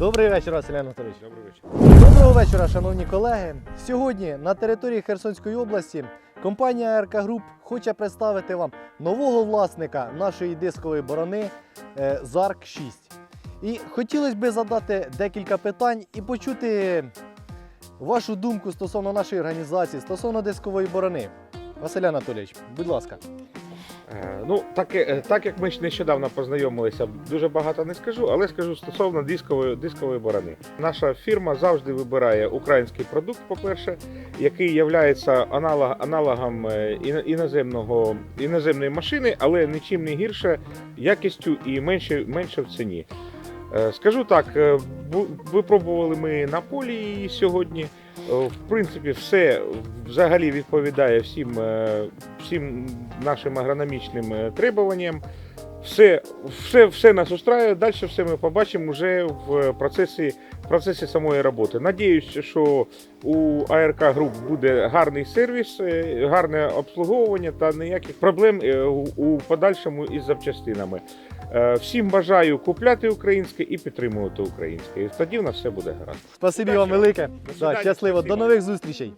Добрий вечір, Василь Анатолійович. Добрий вечір. Доброго вечора, шановні колеги. Сьогодні на території Херсонської області компанія РК Груп хоче представити вам нового власника нашої дискової борони е, Зарк 6. І хотілося б задати декілька питань і почути вашу думку стосовно нашої організації, стосовно дискової борони. Василь Анатолійович, будь ласка. Е, Ну, так, е, так як ми нещодавно познайомилися, дуже багато не скажу, але скажу стосовно дискової, дискової борони. Наша фірма завжди вибирає український продукт, по-перше, який є аналог, аналогом е, іноземного, іноземної машини, але нічим не гірше якістю і менше, менше в ціні. Е, Скажу так, е, випробували ми на полі її сьогодні. Е, В принципі, все взагалі відповідає всім, всім нашим агрономічним требуванням. Все, все, все нас устраює. Далі все ми побачимо вже в процесі, в процесі самої роботи. Надіюсь, що у АРК Груп буде гарний сервіс, е, гарне обслуговування та ніяких проблем е, у подальшому із запчастинами. Е, Всім бажаю купляти українське і підтримувати українське. І тоді в нас все буде гаразд. Спасибі вам велике. свидання, Да, щасливо. До нових зустрічей.